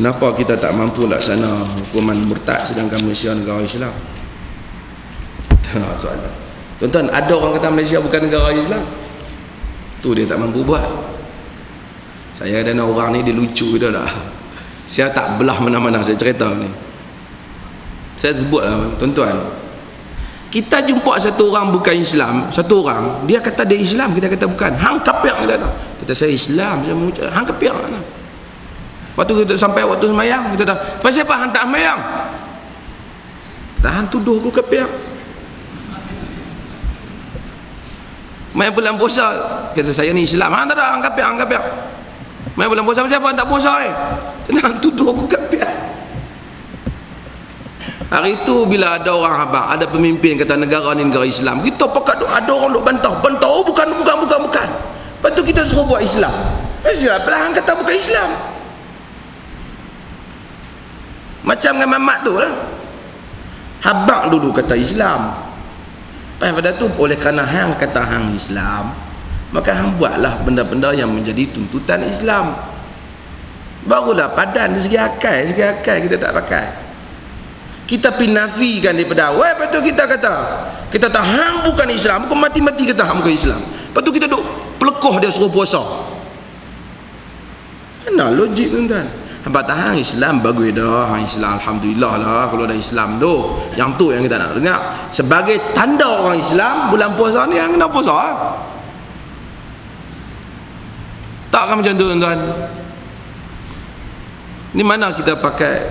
kenapa kita tak mampu laksana hukuman murtad sedangkan Malaysia negara Islam? Ha, soalan. Tuan-tuan ada orang kata Malaysia bukan negara Islam? Tu dia tak mampu buat. Saya ada orang ni dia lucu dia lah. Saya tak belah mana-mana saya cerita ni. Saya sebut lah tuan-tuan. Kita jumpa satu orang bukan Islam satu orang dia kata dia Islam kita kata bukan. Hang kafir kita kata. Saya Islam saya mengucap hang kafir mana lepas tu kita sampai waktu semayang kita kata pasal apa hang tak semayang tahan tuduh aku kafir main bulan puasa kata saya ni Islam hang tak ada hang kafir hang kafir main bulan puasa pasal apa hang tak puasa eh tahan tuduh aku kafir Hari itu bila ada orang abang, ada pemimpin kata negara ni negara Islam, kita pakat ada orang duk bantah. Bantah oh bukan bukan bukan bukan. Lepas tu kita suruh buat Islam. Siapa lah kata bukan Islam. Macam dengan mamat tu lah. Habang dulu kata Islam. Lepas pada tu oleh kerana hang kata hang Islam, maka hang buatlah benda-benda yang menjadi tuntutan Islam. Barulah padan dari segi akal, segi akal kita tak pakai kita pinafikan daripada awal lepas tu kita kata kita tak hang bukan Islam bukan mati-mati kata hang bukan Islam lepas tu kita duk pelekoh dia suruh puasa mana logik tuan-tuan Hampa tahan Islam bagus dah hang Islam Alhamdulillah lah kalau ada Islam tu. Yang tu yang kita nak dengar. Sebagai tanda orang Islam bulan puasa ni yang kena puasa ha? tak kan macam tu tuan-tuan? Ni mana kita pakai?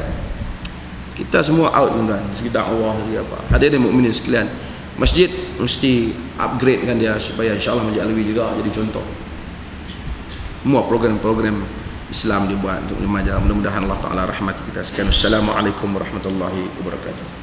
Kita semua out tuan-tuan. Segi dakwah segi apa. Ada ada mukminin sekalian. Masjid mesti upgrade kan dia supaya insyaallah masjid alwi juga jadi contoh. Semua program-program Islam dibuat untuk mengajar mudah-mudahan Allah taala rahmat kita. Sekian assalamualaikum warahmatullahi wabarakatuh